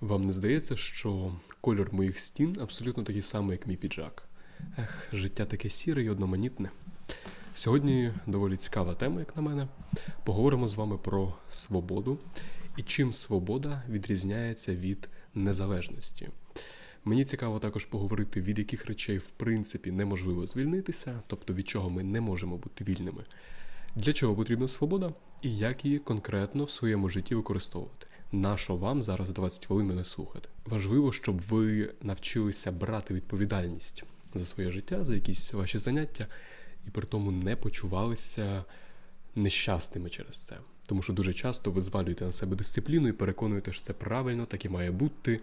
Вам не здається, що кольор моїх стін абсолютно такий самий, як мій піджак? Ех, життя таке сіре і одноманітне. Сьогодні доволі цікава тема, як на мене. Поговоримо з вами про свободу і чим свобода відрізняється від незалежності. Мені цікаво також поговорити, від яких речей в принципі неможливо звільнитися, тобто від чого ми не можемо бути вільними. Для чого потрібна свобода і як її конкретно в своєму житті використовувати. Нащо вам зараз 20 хвилин мене слухати? Важливо, щоб ви навчилися брати відповідальність за своє життя, за якісь ваші заняття, і при тому не почувалися нещасними через це. Тому що дуже часто ви звалюєте на себе дисципліну і переконуєте, що це правильно, так і має бути,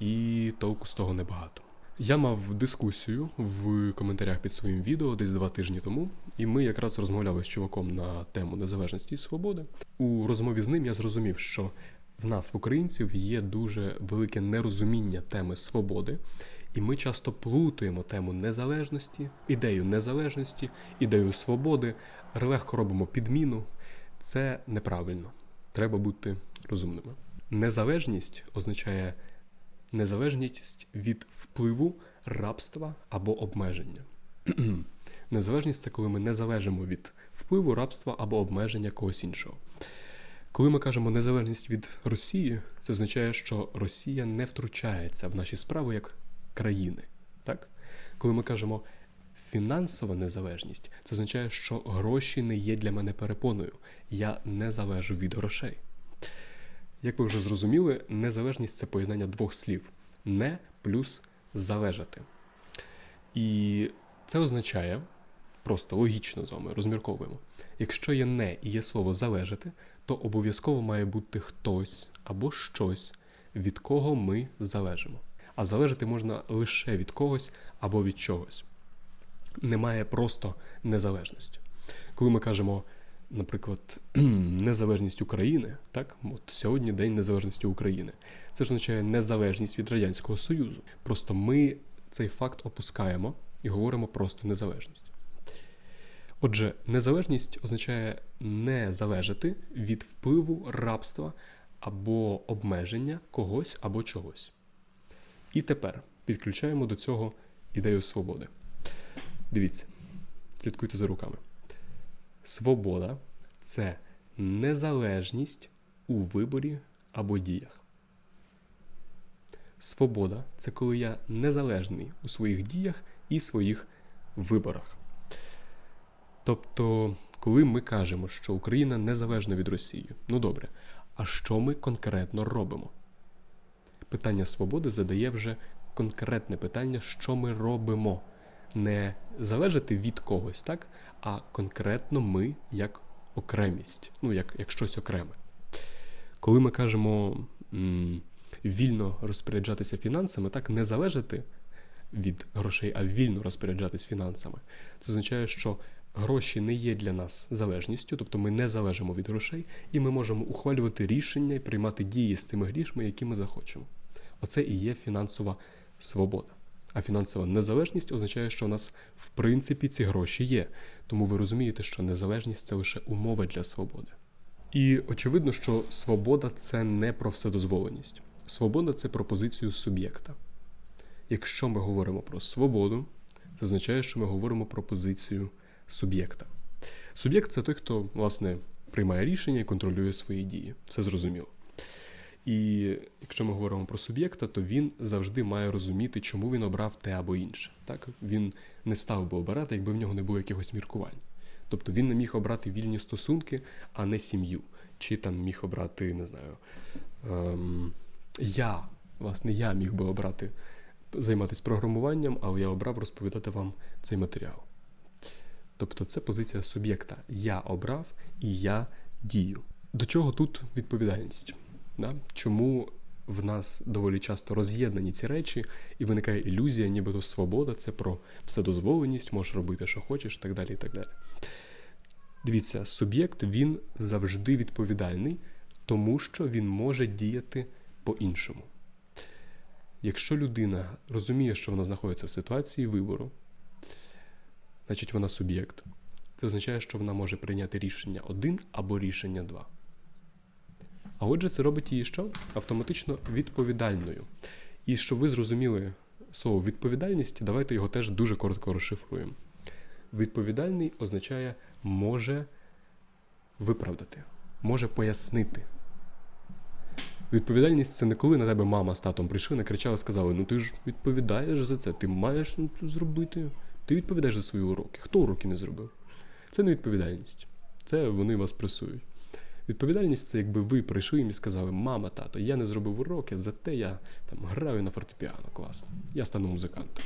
і толку з того небагато. Я мав дискусію в коментарях під своїм відео десь два тижні тому, і ми якраз розмовляли з чуваком на тему незалежності і свободи. У розмові з ним я зрозумів, що в нас, в українців, є дуже велике нерозуміння теми свободи, і ми часто плутаємо тему незалежності, ідею незалежності, ідею свободи, легко робимо підміну. Це неправильно. Треба бути розумними. Незалежність означає незалежність від впливу, рабства або обмеження. Незалежність це коли ми не залежимо від впливу, рабства або обмеження когось іншого. Коли ми кажемо незалежність від Росії, це означає, що Росія не втручається в наші справи як країни. Так? Коли ми кажемо фінансова незалежність, це означає, що гроші не є для мене перепоною. Я не залежу від грошей. Як ви вже зрозуміли, незалежність це поєднання двох слів не плюс залежати. І це означає, просто логічно з вами розмірковуємо. Якщо є не і є слово залежати, то обов'язково має бути хтось або щось, від кого ми залежимо. А залежати можна лише від когось або від чогось. Немає просто незалежності. Коли ми кажемо, наприклад, незалежність України, так, от сьогодні День Незалежності України, це ж означає незалежність від Радянського Союзу. Просто ми цей факт опускаємо і говоримо просто незалежність. Отже, незалежність означає не залежати від впливу рабства або обмеження когось або чогось. І тепер підключаємо до цього ідею свободи. Дивіться, слідкуйте за руками. Свобода це незалежність у виборі або діях. Свобода це коли я незалежний у своїх діях і своїх виборах. Тобто, коли ми кажемо, що Україна незалежна від Росії, ну добре, а що ми конкретно робимо? Питання свободи задає вже конкретне питання, що ми робимо. Не залежати від когось, так? а конкретно ми як окремість, ну, як, як щось окреме. Коли ми кажемо м, вільно розпоряджатися фінансами, так не залежати від грошей, а вільно розпоряджатись фінансами, це означає, що гроші не є для нас залежністю, тобто ми не залежимо від грошей, і ми можемо ухвалювати рішення і приймати дії з цими грішми, які ми захочемо. Оце і є фінансова свобода. А фінансова незалежність означає, що у нас в принципі ці гроші є. Тому ви розумієте, що незалежність це лише умова для свободи. І очевидно, що свобода це не про вседозволеність. Свобода це про позицію суб'єкта. Якщо ми говоримо про свободу, це означає, що ми говоримо про позицію суб'єкта. Суб'єкт це той, хто, власне, приймає рішення і контролює свої дії. Це зрозуміло. І якщо ми говоримо про суб'єкта, то він завжди має розуміти, чому він обрав те або інше. Так? Він не став би обирати, якби в нього не було якихось міркувань. Тобто він не міг обрати вільні стосунки, а не сім'ю. Чи там міг обрати, не знаю, ем, я, власне, я міг би обрати займатися програмуванням, але я обрав розповідати вам цей матеріал. Тобто це позиція суб'єкта. Я обрав і я дію. До чого тут відповідальність? Да? Чому в нас доволі часто роз'єднані ці речі, і виникає ілюзія, нібито свобода це про вседозволеність, можеш робити, що хочеш, так далі. і так далі. Дивіться, суб'єкт він завжди відповідальний, тому що він може діяти по-іншому. Якщо людина розуміє, що вона знаходиться в ситуації вибору, значить вона суб'єкт. Це означає, що вона може прийняти рішення один або рішення два. А отже, це робить її що? Автоматично відповідальною. І щоб ви зрозуміли слово відповідальність, давайте його теж дуже коротко розшифруємо. Відповідальний означає може виправдати, може пояснити. Відповідальність це не коли на тебе мама з татом прийшли, накричали, сказали: ну ти ж відповідаєш за це, ти маєш зробити. Ти відповідаєш за свої уроки. Хто уроки не зробив? Це не відповідальність. Це вони вас пресують. Відповідальність це якби ви прийшли їм і сказали, мама, тато, я не зробив уроки, зате я там граю на фортепіано, класно. Я стану музикантом.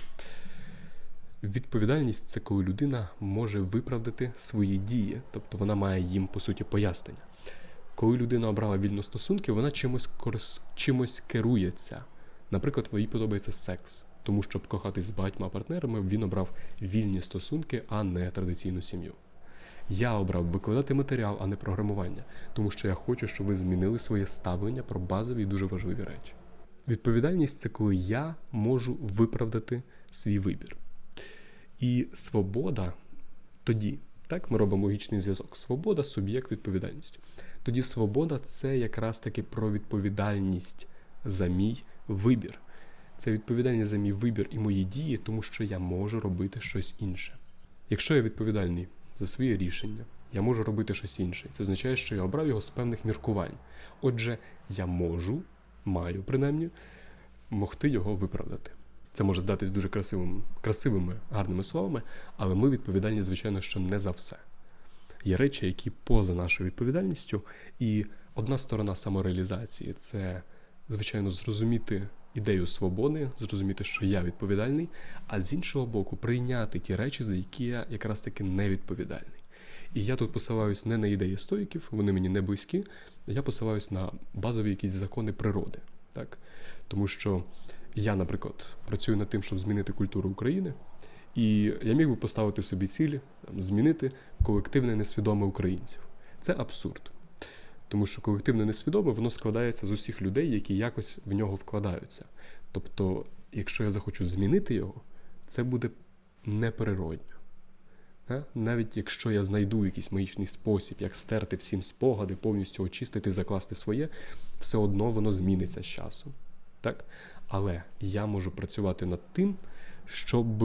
Відповідальність це коли людина може виправдати свої дії, тобто вона має їм по суті пояснення. Коли людина обрала вільно стосунки, вона чимось корис... чимось керується. Наприклад, їй подобається секс, тому щоб кохатись з багатьма партнерами, він обрав вільні стосунки, а не традиційну сім'ю. Я обрав викладати матеріал, а не програмування, тому що я хочу, щоб ви змінили своє ставлення про базові і дуже важливі речі. Відповідальність це коли я можу виправдати свій вибір. І свобода тоді, так, ми робимо логічний зв'язок. Свобода, суб'єкт, відповідальність. Тоді свобода це якраз таки про відповідальність за мій вибір. Це відповідальність за мій вибір і мої дії, тому що я можу робити щось інше. Якщо я відповідальний за своє рішення, я можу робити щось інше. Це означає, що я обрав його з певних міркувань. Отже, я можу, маю принаймні, могти його виправдати. Це може здатись дуже красивим, красивими, гарними словами, але ми відповідальні, звичайно, що не за все. Є речі, які поза нашою відповідальністю, і одна сторона самореалізації це, звичайно, зрозуміти ідею свободи, зрозуміти, що я відповідальний, а з іншого боку, прийняти ті речі, за які я якраз таки не відповідальний. І я тут посилаюсь не на ідеї стоїків, вони мені не близькі. Я посилаюсь на базові якісь закони природи. Так? Тому що я, наприклад, працюю над тим, щоб змінити культуру України, і я міг би поставити собі цілі змінити колективне несвідоме українців. Це абсурд. Тому що колективне несвідоме воно складається з усіх людей, які якось в нього вкладаються. Тобто, якщо я захочу змінити його, це буде неприродньо. Е? Навіть якщо я знайду якийсь магічний спосіб, як стерти всім спогади, повністю очистити, закласти своє, все одно воно зміниться з часом. Так? Але я можу працювати над тим, щоб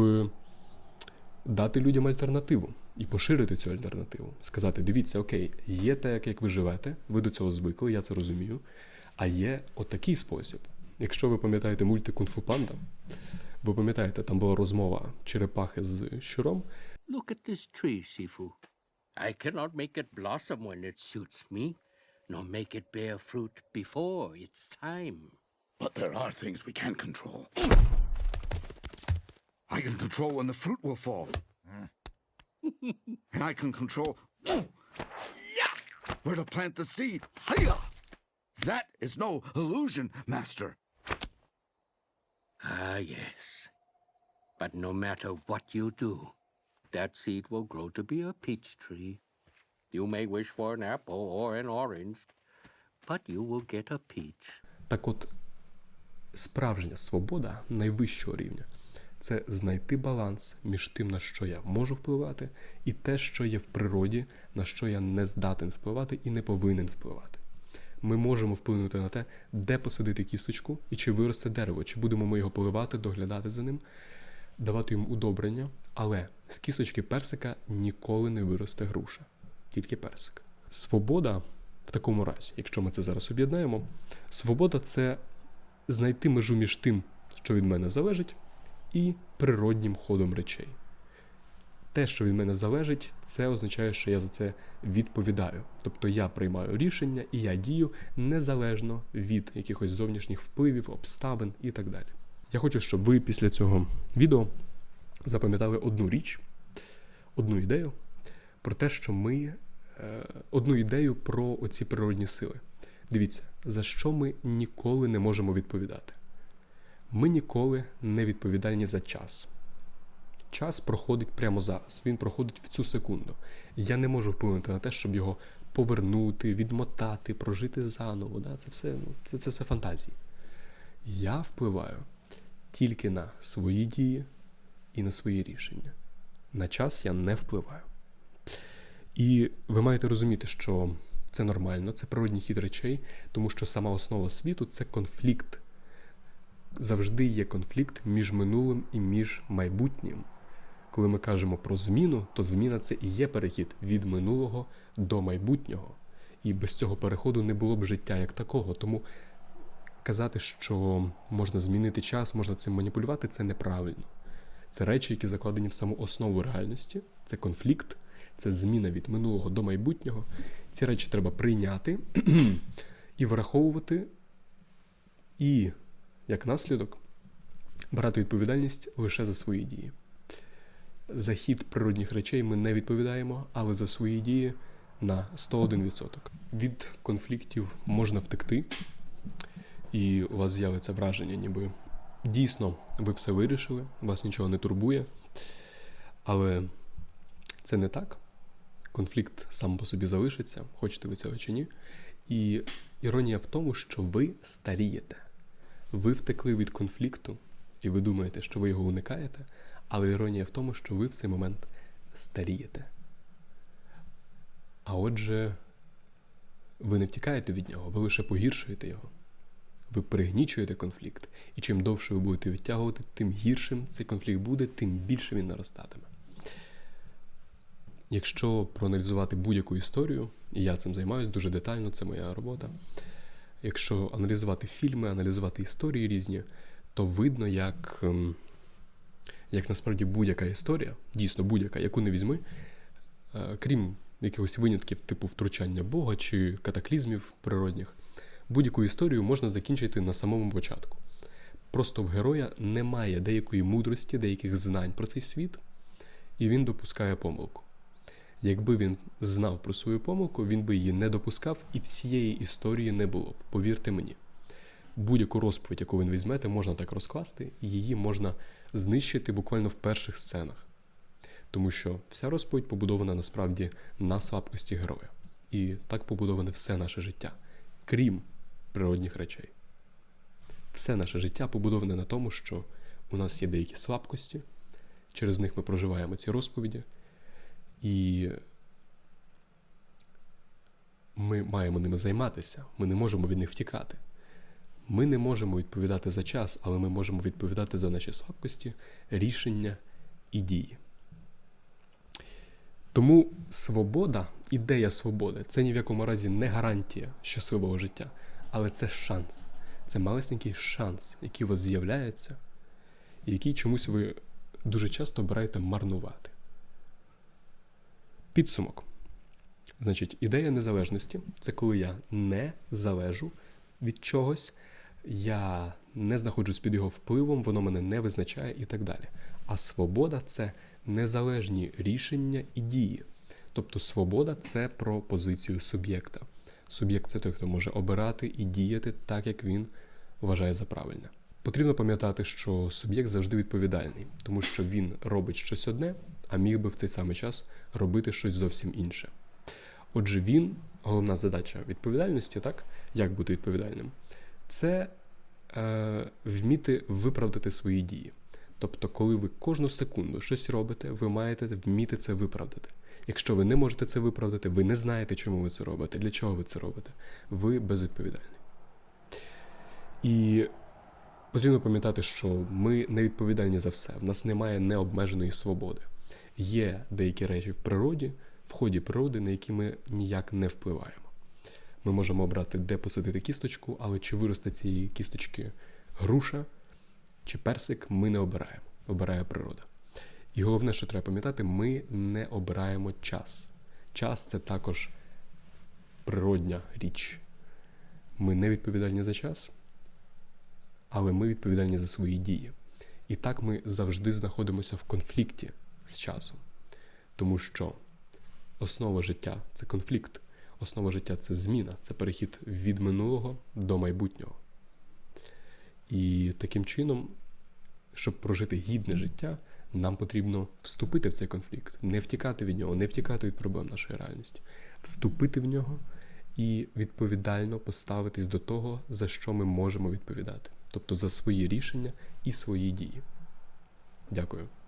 дати людям альтернативу і поширити цю альтернативу. Сказати: дивіться, окей, є те, як ви живете, ви до цього звикли, я це розумію. А є отакий спосіб. Якщо ви пам'ятаєте мультик Кунг-фу Панда, ви пам'ятаєте, там була розмова черепахи з щуром. Look at this tree, Sifu. I cannot make it blossom when it suits me, nor make it bear fruit before its time. But there are things we can control. I can control when the fruit will fall. and I can control where to plant the seed. Hiya! That is no illusion, Master. Ah, yes. But no matter what you do, that seed will grow to be a peach tree. You may wish for an apple or an orange, but you will get a peach. Так от, справжня свобода найвищого рівня це знайти баланс між тим, на що я можу впливати, і те, що є в природі, на що я не здатен впливати і не повинен впливати. Ми можемо вплинути на те, де посадити кісточку і чи виросте дерево, чи будемо ми його поливати, доглядати за ним, давати йому удобрення, але з кісточки персика ніколи не виросте груша, тільки персик. Свобода в такому разі, якщо ми це зараз об'єднаємо, свобода це знайти межу між тим, що від мене залежить, і природнім ходом речей. Те, що від мене залежить, це означає, що я за це відповідаю. Тобто я приймаю рішення і я дію незалежно від якихось зовнішніх впливів, обставин і так далі. Я хочу, щоб ви після цього відео запам'ятали одну річ, одну ідею про те, що ми е, одну ідею про оці природні сили. Дивіться, за що ми ніколи не можемо відповідати. Ми ніколи не відповідальні за час. Час проходить прямо зараз, він проходить в цю секунду. Я не можу вплинути на те, щоб його повернути, відмотати, прожити заново. Да? Це все ну, це, це все фантазії. Я впливаю тільки на свої дії і на свої рішення. На час я не впливаю. І ви маєте розуміти, що це нормально, це природній хід речей, тому що сама основа світу це конфлікт. Завжди є конфлікт між минулим і між майбутнім. Коли ми кажемо про зміну, то зміна це і є перехід від минулого до майбутнього. І без цього переходу не було б життя як такого. Тому казати, що можна змінити час, можна цим маніпулювати, це неправильно. Це речі, які закладені в саму основу реальності, це конфлікт, це зміна від минулого до майбутнього. Ці речі треба прийняти і враховувати, і, як наслідок, брати відповідальність лише за свої дії. За хід природних речей ми не відповідаємо, але за свої дії на 101%. Від конфліктів можна втекти, і у вас з'явиться враження, ніби дійсно ви все вирішили, вас нічого не турбує. Але це не так. Конфлікт сам по собі залишиться, хочете ви цього чи ні. І іронія в тому, що ви старієте. Ви втекли від конфлікту, і ви думаєте, що ви його уникаєте, але іронія в тому, що ви в цей момент старієте. А отже, ви не втікаєте від нього, ви лише погіршуєте його. Ви пригнічуєте конфлікт, і чим довше ви будете відтягувати, тим гіршим цей конфлікт буде, тим більше він наростатиме. Якщо проаналізувати будь-яку історію, і я цим займаюся дуже детально, це моя робота. Якщо аналізувати фільми, аналізувати історії різні, то видно, як, ем, як насправді будь-яка історія, дійсно будь-яка, яку не візьми, е, крім якихось винятків типу втручання Бога чи катаклізмів природних, будь-яку історію можна закінчити на самому початку. Просто в героя немає деякої мудрості, деяких знань про цей світ, і він допускає помилку. Якби він знав про свою помилку, він би її не допускав, і всієї історії не було б. Повірте мені. Будь-яку розповідь, яку він візьмете, можна так розкласти, і її можна знищити буквально в перших сценах. Тому що вся розповідь побудована насправді на слабкості героя. І так побудоване все наше життя, крім природних речей. Все наше життя побудоване на тому, що у нас є деякі слабкості, через них ми проживаємо ці розповіді, і ми маємо ними займатися, ми не можемо від них втікати. Ми не можемо відповідати за час, але ми можемо відповідати за наші слабкості, рішення і дії. Тому свобода, ідея свободи це ні в якому разі не гарантія щасливого життя, але це шанс. Це малесенький шанс, який у вас з'являється, і який чомусь ви дуже часто обираєте марнувати. Підсумок. Значить, ідея незалежності це коли я не залежу від чогось, я не знаходжусь під його впливом, воно мене не визначає і так далі. А свобода це незалежні рішення і дії. Тобто свобода це про позицію суб'єкта. Суб'єкт це той, хто може обирати і діяти так, як він вважає за правильне. Потрібно пам'ятати, що суб'єкт завжди відповідальний, тому що він робить щось одне, а міг би в цей самий час робити щось зовсім інше. Отже, він, головна задача відповідальності, так, як бути відповідальним, це е, вміти виправдати свої дії. Тобто, коли ви кожну секунду щось робите, ви маєте вміти це виправдати. Якщо ви не можете це виправдати, ви не знаєте, чому ви це робите, для чого ви це робите, ви безвідповідальний. І потрібно пам'ятати, що ми не відповідальні за все. В нас немає необмеженої свободи. Є деякі речі в природі, в ході природи, на які ми ніяк не впливаємо. Ми можемо обрати, де посадити кісточку, але чи виросте цієї кісточки груша чи персик, ми не обираємо. Обирає природа. І головне, що треба пам'ятати, ми не обираємо час. Час це також природня річ. Ми не відповідальні за час, але ми відповідальні за свої дії. І так ми завжди знаходимося в конфлікті з часом. Тому що основа життя це конфлікт, основа життя це зміна, це перехід від минулого до майбутнього. І таким чином, щоб прожити гідне життя, нам потрібно вступити в цей конфлікт, не втікати від нього, не втікати від проблем нашої реальності, вступити в нього і відповідально поставитись до того, за що ми можемо відповідати, тобто за свої рішення і свої дії. Дякую.